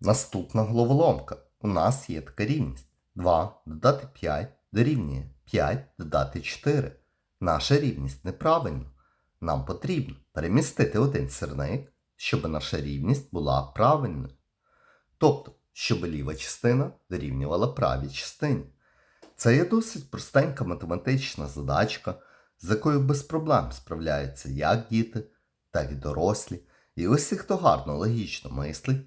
Наступна головоломка. У нас є така рівність. 2 додати 5 дорівнює 5 додати 4. Наша рівність неправильна. Нам потрібно перемістити один сірник, щоб наша рівність була правильною. Тобто, щоб ліва частина дорівнювала правій частині. Це є досить простенька математична задачка, з якою без проблем справляються як діти, так і дорослі. І усі, хто гарно логічно мислить,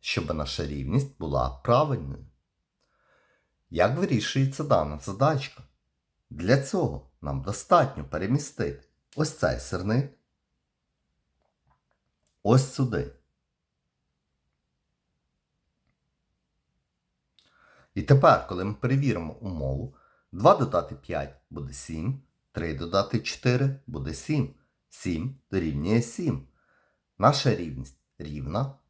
щоб наша рівність була правильною. Як вирішується дана задачка? Для цього нам достатньо перемістити ось цей сирник ось сюди. І тепер, коли ми перевіримо умову, 2 додати 5 буде 7, 3 додати 4 буде 7, 7 дорівнює 7. Наша рівність рівна,